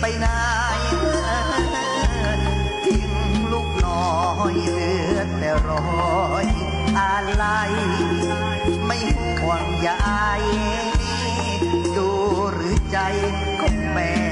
ไปไหนทิ้งลูกน้อยเหลือแต่รอยอะไรไม่ห่วงใยดูหรือใจของแม่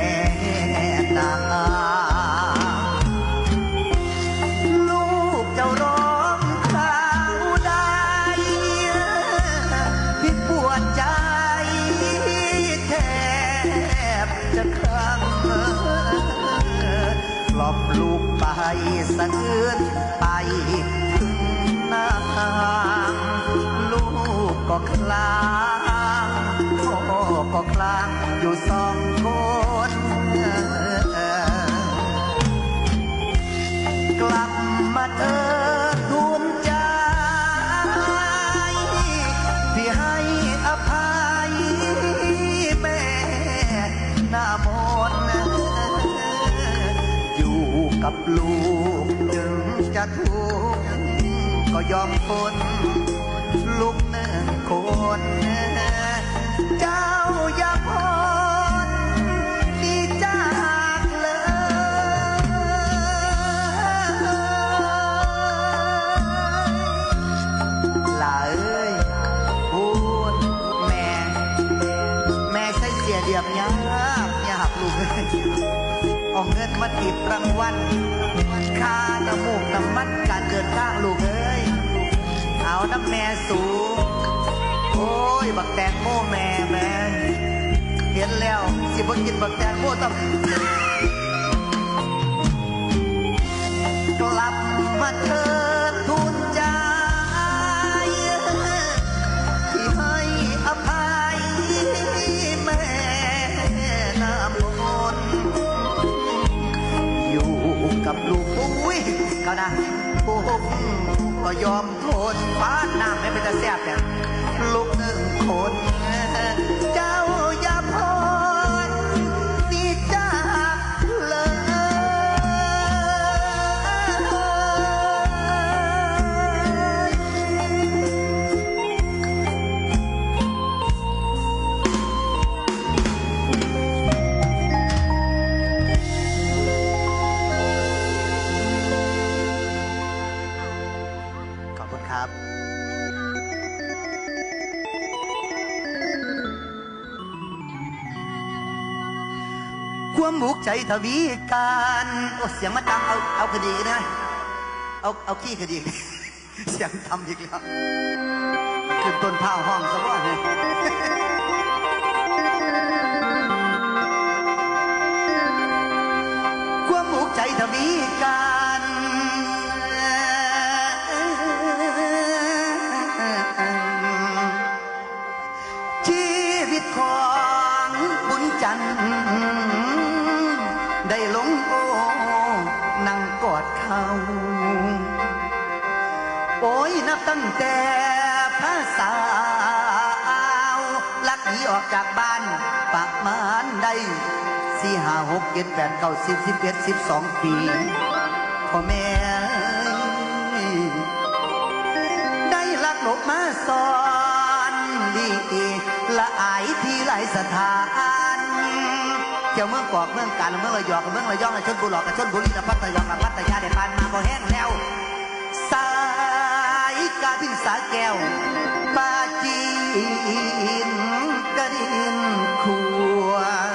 กับลูกถึงจะทุกข์ก็ยอมทนลูกหนึ่งคน เจ้าอย่าพอ ของเงินมาติดรางวัลค่าน้ำมูกน้ำมันการเดินทางลูกเอ้ย เอาน้ำแม่สูง โอ้ย บักแตงโมแม่แม่เห็นแล้ว สิบ่กินบักแตงโมต้องกลับมาเธอ กับลูกอุ้ยก็นะปุ๊บก็ยอมทนฟ้าน้ำไม่เป็นตาแซ่บเนี่ยลูกหนึ่งคนเจ้า ความบุกใจทวีการโอ้เสียงมาตังเอาเอาคดีนะเอาเอาขี้คดี เสียงทำอีกแล้วขึ้นต้นผ้าห้องซะว่าเนี่ยความบุกใจทวีการ นับตั้งแต่พระสาวลักหนีออกจากบ้านปากมานได้สี่ห้าหกเจ็ดแปดเก้าสิบสิบเอ็ดสิบสองปีพ่อแม่ได้ลักหลบมาสอนดีละอายที่หลายสถานเจ้าเมืองกอกเมืองกาญเมืองระยองกับเมืองระยองกับชนบุรีกับชนบุรีกับพัทยากับพัทยาได้ผ่านมาพอแห้งแล้วายกาบินสาแก้วปาจีนกระดินควง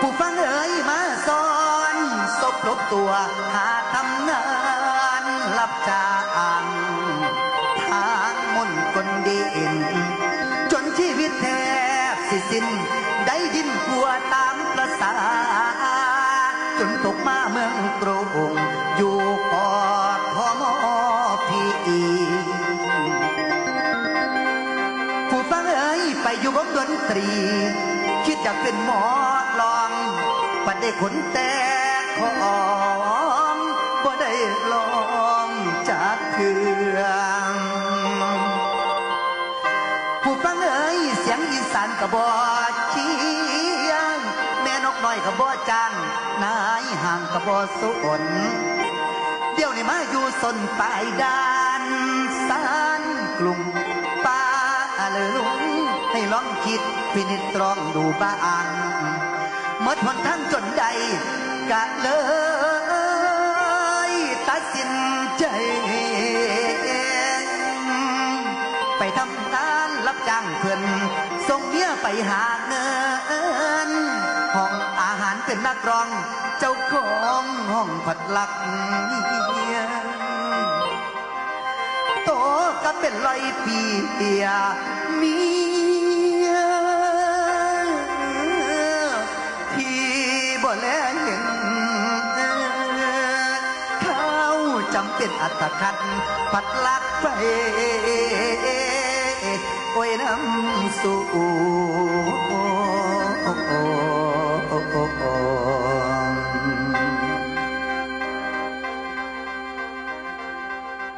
ผู้ฟังเอ๋ยมาสอนศพลบตัวหาทำงานรับจ้างทางมนต์คนดิน จนชีวิตแทบสิสิ้น ได้ดินกลัวตามประสาจนตกมาเมืองกรุงอยู่ ผู้ฟังเอ๋ยไปอยู่วงดนตรี คิดจะเป็นหมอลองปัดได้ขนแต่ของบ่ได้ลองเทืองผู้ฟังเอ๋ยเสียงอีสานกระบอเชียง แม่นกน้อยกระบอจังนายห่างกระบอสุนเดี๋ยวนี้มาอยู่สนปลายดา สานกลุ่มป้าเลลุงให้ลองคิดพินิจตรองดูบ้างเมื่อทนทั้งจนใดกะเลยตัดสินใจ ไปทำงานรับจ้างเพื่อนส่งเมียไปหาเงินห้องอาหารเป็นนักร้อง เจ้าของห้องผัดหลักเมีย ก็เป็นลอยปีเอียเมียที่บ่แลเห็นเขาจำเป็นอัตคัดปัดลักไปโอ้ยน้ำสู่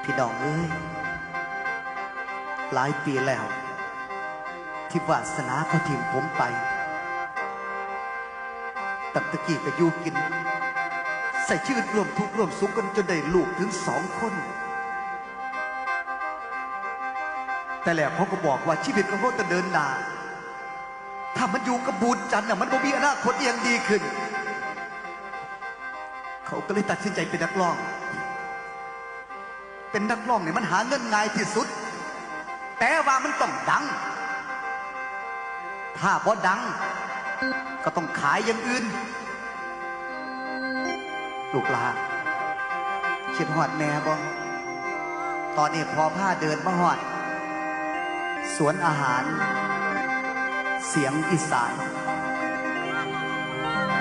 พี่น้องเอ้ย หลายปีแล้ว ที่วาสนาเขาทิ้งผมไปตั้งแตะกี้ก็อยู่กิน ใส่ชีวิตร่วมทุกร่วมสุขกันจนได้ลูกถึงสองคน แต่แล้วเขาก็บอกว่าชีวิตของเขาจะเดินหน้าถ้ามันอยู่กับบูญจันทร์น่ะมันบ่มีอนาคตเอียงดีขึ้น เขาก็เลยตัดสินใจเป็นนักร้อง เป็นนักร้องเนี่ยมันหาเงินง่ายที่สุด แต่ว่ามันต้องดัง ถ้าบ่ดัง ก็ต้องขายอย่างอื่น ลูกหลานคิดหอดแม่บ่ตอนนี้พอผ้าเดินมาหอด สวนอาหาร เสียงอีสาน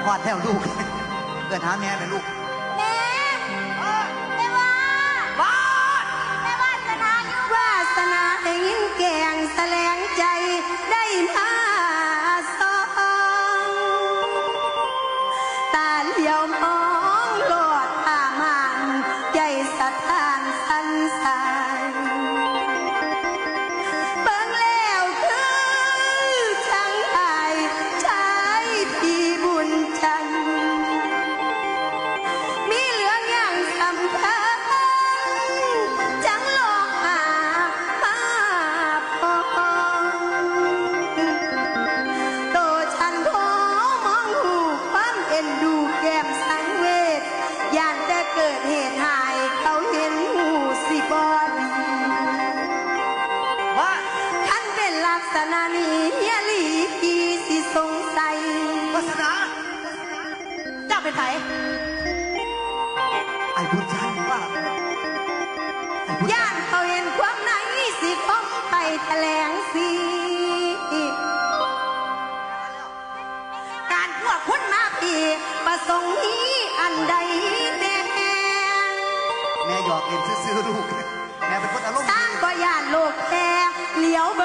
หอดแถวลูกเดินหาแม่ไปลูก ไพวกคุณมาปีประสงค์นี้อันใดแน่แม่หยอกเล่นซื่อๆลูก แม่เป็นคนอารมณ์สร้างก็ย่านโลกแต่เหลียวเบง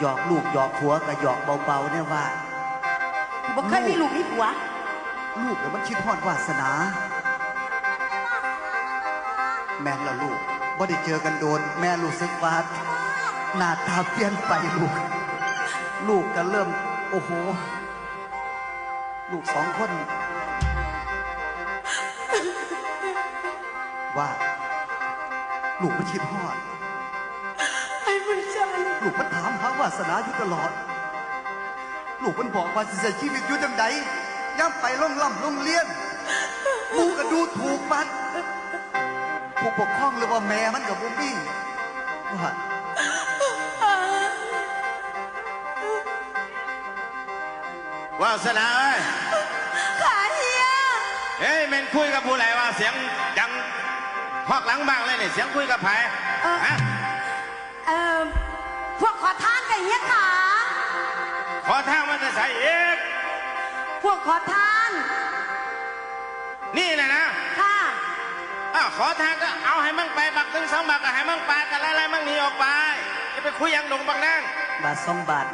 หยอกลูกหยอกผัวกับหยอกเบาๆเนี่ยว่าบ่เคยมีลูกมีผัว ลูกเดี๋ยวมันคิดฮอดวาสนา แม่นละลูกบ่ได้เจอกันโดน แม่รู้สึกว่าหน้าตาเปลี่ยนไปลูก ลูกก็เริ่ม โอ้โห ลูกสองคน ว่า ลูกมันคิดฮอดามหาวาสนาอยู่ตลอด ลูกมันบอกว่าสิใช้ชีวิตอยู่จังใดย่ำไปล่องล่ำล่องเลี้ยนหมูก็ดูถูกมันผู้ปกครองหรือว่าแม่มันกับบุ้มี่ว่าวาสนาเอ้ยขาเฮียเฮ้ยแมันคุยกับผู้ใดว่าเสียงดังพอกหลังบ้างเลยเนี่ยเสียงคุยกับไผฮะ เอ่อพวกขอทานกับเฮียขาโขอทางมันจะใส่เอกพวกขอทาน นี่แหละนะค่ะอ้าวขอทางก็เอาให้มั่งไปบักถึงสองบักก็ให้มั่งไปกันไล่ๆมั่งหนีออกไปจะไปคุยอยังดงบักนั่งบาทสองบาท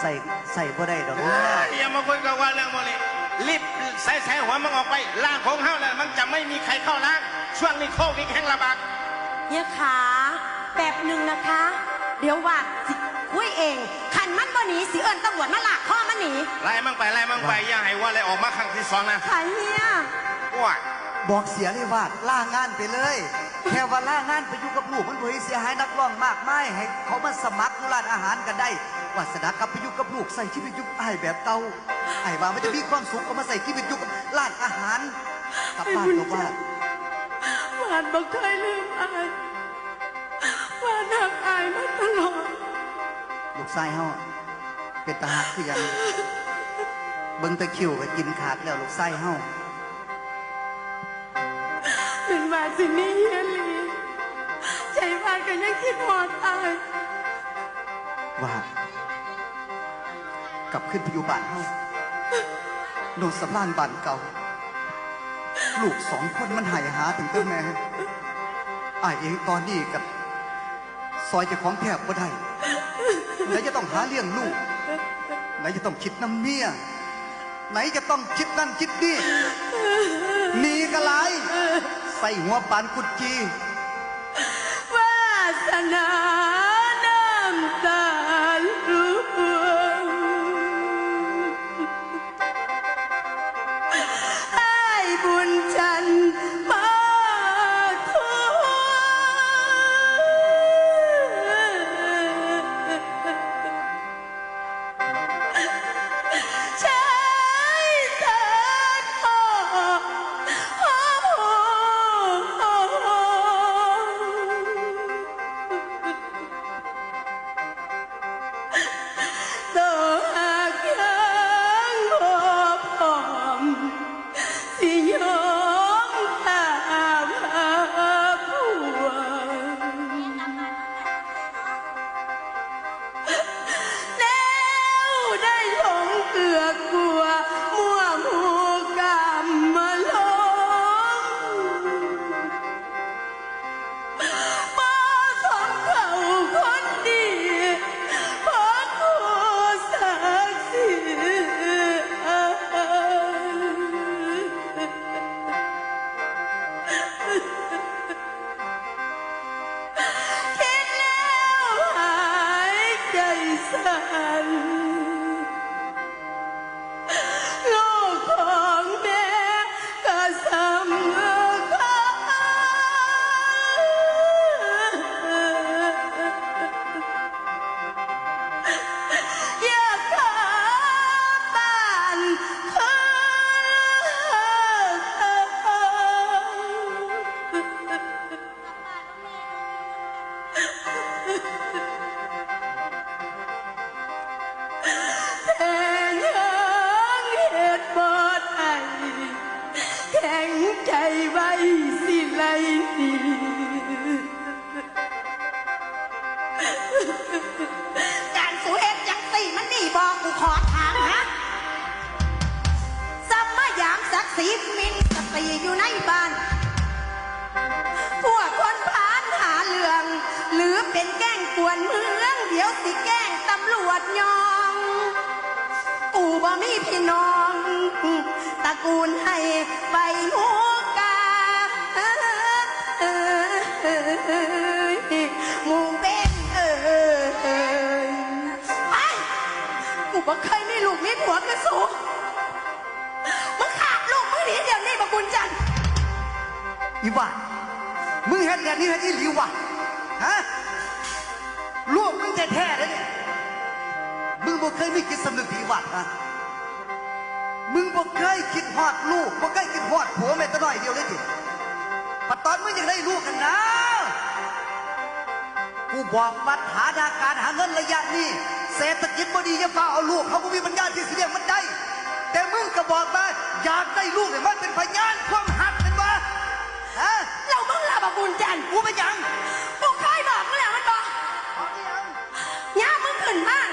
ใส่ใส่บ่ได้ดอกเอ้ยอย่ามาคุยกับว่าเรื่องโมนี่รีบใส่ใส่หัวมันออกไปล่างของเฮาแล้วมันจะไม่มีใครเข้าล่างช่วงนี้โควิดแห้งระบาดเฮียขาแบบหนึ่งนะคะ เดี๋ยวว่า สิคุยเองขันมันบ่หนีสิเอิญตำรวจมาลากข้อมันหนีไล่มั่งไปไล่มั่งไปอย่าให้ว่าอะไรออกมาครั้งที่สองนะค่ะเฮียว้ายบอกเสียเลยว่าล่างานไปเลย แค่ว่าล่างานไปอยู่กับลูกมันบ่ให้เสียหายนักร้องมากมายให้เขามาสมัครอยู่ร้านอาหารกันได้วาสนากลับไปอยู่กับลูกใส่ชีวิตอยู่อ้ายแบบเก่าไอ้ายว่ามันจะมีความสุขก็มาใส่ชีวิตอยู่กับร้านอาหารกลับบ้านก็ว่าหวานบ่เคยลืมอายหวานหักอายมาตลอด ลูกชายเฮาเป็นตาหักคือหยังเบิ่งแตะคิวก็กินขาดแล้วลูกชายเฮาเป็นว่าสินี่เฮียหลีใจวานก็ยังคิดหอดอายว่ากลับขึ้นไปอยู่บ้านเฮาโนนสำรานบ้านเก่า ลูกสองคนมันหายหาถึงเต้าแม่อายเองตอนนี้กับ ซอยเจะของแทบก็ได้ ไหนจะต้องหาเลี้ยงลูก ไหนจะต้องคิดน้ำเมีย ไหนจะต้องคิดนั่นคิดนี่หนีกระไรใส่หัวปานกุดจีวาสนา ล การสูเฮ็ดจังสีมันนี่บอกกูขอถามฮะซัมมายามศักดิ์ศรีมินสตรีอยู่ในบ้าน พวกคนพานหาเรื่อง หรือเป็นแกล้งกวนเมือง เดี๋ยวสิแกล้งตำรวจยอง กูบ่มีพี่น้อง ตระกูลให้ใบหูก บ่เคยมีลูกมีผัวกระสูมึงขาดลูกมึงหนีเดี๋ยวนี้บักบุญจันทร์อีว่ามึงเห็นแบบนี้เห็นอีหลิววะฮะลูกมึงแท้ๆเลยเนี่ยมึงบ่เคยมีคิดสำนึกผีวัดฮะมึงบ่เคยคิดฮอดลูกบ่เคยคิดฮอดผัวแม่แตะน้อยเดียวเลยดิปัดตอนมึงยังได้ลูกกันนะกูบอกปัญหาทางการหาเงินระยะนี้ เศรษฐกิจบดีจะฝ่าเอาลูกเขาก็มีปัญญาที่สิเลี้ยงมันได้ แต่มึงก็บอกมาอยากได้ลูกเนี่ยมันเป็นพยานความหักเป็นว่าเรามึงลาบกุญจันกูไปยังกูเคยบอกมึแล้วมันบอกย่ยมึงขึ้นมาน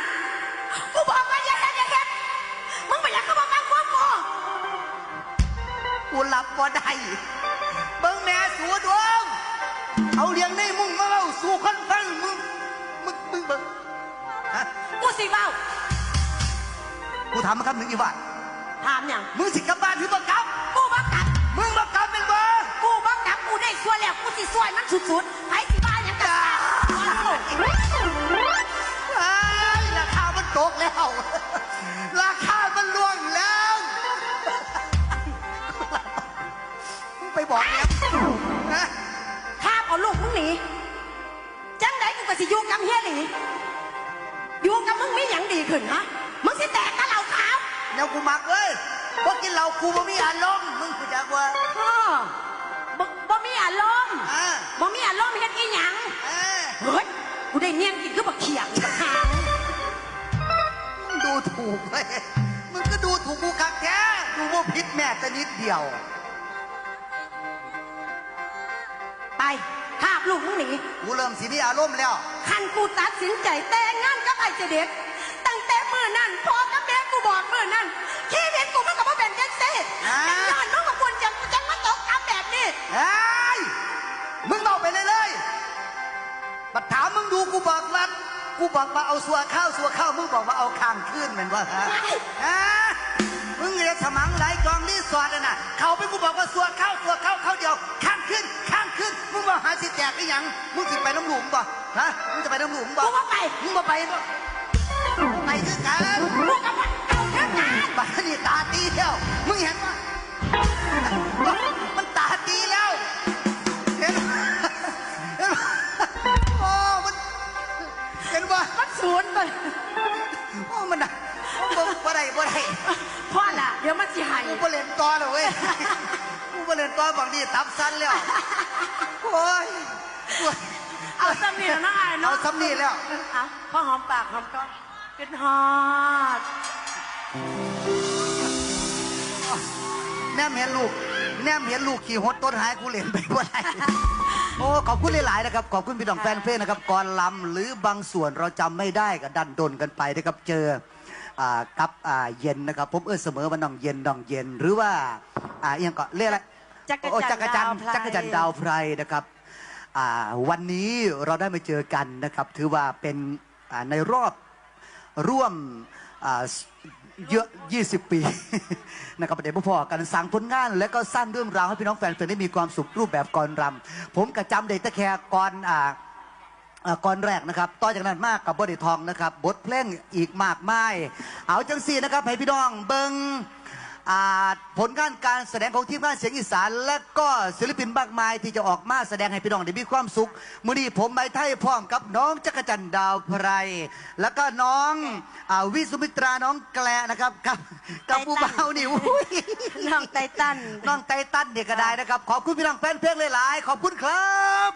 กูบอกว่าอย่าแฮ็ดอย่าเฮ็มึงไปยังก็บอกมาควบกูกูหลับบ่ได้เบิ่งแม่สัวดวงเอาเลี้ยงได้มึงมาะกูสิเว้ากูถามมาคำหนึ่งอีว่าถามหยังมึงสิกลับบ้านหรือบ่กลับ กูบ่กลับมึงบ่กลับเป็นบ่กูบ่กลับกูได้ส่วนแล้วกูสิส่วยมันสุดๆไผ ดีขึ้นฮะ มึงสิแตกกับเหล่าขาวเดี๋ยวกูมักเลยพวกกินเหล้ากูบ่มีอารมณ์มึงกูจักว่าอ้อบ่บ่มีอารมณ์อ่า บ่มีอารมณ์เฮ็ดอีหยังอ่าเฮ้ยกูได้เนียงกินคือบักเขียงบักหางมึงดูถูกเลยมึงก็ดูถูกกูคักแท้กูบ่ผิดแม่แต่นิดเดียว ไปคาบลูกมึงหนีกูเริ่มสิมีอารมณ์แล้ว คันกูตัดสินใจแต่งงานกับไอ้เจเด็ดตั้งแต่มื้อ นั้นพ่อกับแม่กูบอกมื้อนั้นชีวิตกูมันก็บ่เป็นจังซี่อ่า จังย้อนมึงกับคนจังกูจังมาตกอับแบบนี้เฮ้ยมึงเบาไปเลยเลยบัดถามมึงดูกูบอกว่ากูบอกมาเอาสัวข้าวสัวข้าวมึงบอกว่าเอาข้างขึ้นเหมือนว่าฮะฮะมึงเรียกสมังไหลจองรีสอร์ทน่ะนะเขาไปกูบอกว่าสัวข้าวสัวข้าวข้าวเดียว ข้างขึ้น ข้างขึ้น มึงมาหาสิแจกได้ยัง มึงสิไปน้ำหลุมบ่ฮะ มึงจะไปน้ำหลุมบ่ กูบ่ไป มึงบ่ไปบ่ ไปคือกันกูกับมันเอาเท่ากันบ้านนี่ตาตีแล้วมึงเห็นปะมันตาตีแล้วเห็นปะเห็นปะโอ้มันเห็นปะมันศูนย์ไปโอ้มันน่ะบ่บ่ได้บ่ได้พ่อล่ะเดี๋ยวมันสิใหายกูบ่เล่นต่อแล้วเว้ยกูบ่เล่นต่อบางทีตับสั้นแล้วโอ้ยโอ้ยเอาสำเนียงน้องอายเนาะเอาซ้ำนี่แล้วเอาพ่อหอมปากหอมก้อน เป็นฮอดแนมเห็นลูก แนมเห็นลูกขี่หดต้นหายกูเล่นไปบ่ได้โอ้ ขอบคุณหลาย ๆ นะครับ ขอบคุณพี่น้องแฟนเพลงนะครับก่อนลำหรือบางส่วนเราจำไม่ได้ก็ดันดนกันไปนะครับเจออ่ากับอ่าเย็นนะครับ ผมเออเสมอว่าน้องเย็นน้องเย็น หรือว่าอ่าเอียงก็เรียกอะไร จักรโอ้จัจันกรทร์จันทดาวร์ไพร จักรจันทร์ดาวไพรนะครับอ่าวันนี้เราได้มาเจอกันนะครับ ถือว่าเป็นอ่าในรอบ ร่วมเยอะ 20 ปีนะครับประเดี๋ยวพอกันสั่งผลงาน และก็สร้างเรื่องราวให้พี่น้องแฟนเพลงได้มีความสุขรูปแบบกรรำผมกระจำเด็กตะแคร์ก่อนอ่าอ่าก่อนแรกนะครับ ต่อจากนั้นมากกับบททองนะครับ บทเพลงอีกมากมาย เอาจังสีนะครับให้พี่น้องเบิง อ่าผลงานการแสดงของทีมงานเสียงอีสาน และก็ศิลปินมากมายที่จะออกมาแสดงให้พี่น้องได้มีความสุขมื้อนี้ผมใบไทยพร้อมกับน้องจักรจันทร์ดาวไพรแล้วก็น้องอาวิสุมิตราน้องแกลนะครับกับกับผู้เบานี่อุ้ยน้องไตตัน น้องไตตันเนี่ยก็ได้นะครับ ขอบคุณพี่น้องแฟนเพลงหลายๆ ขอบคุณครับ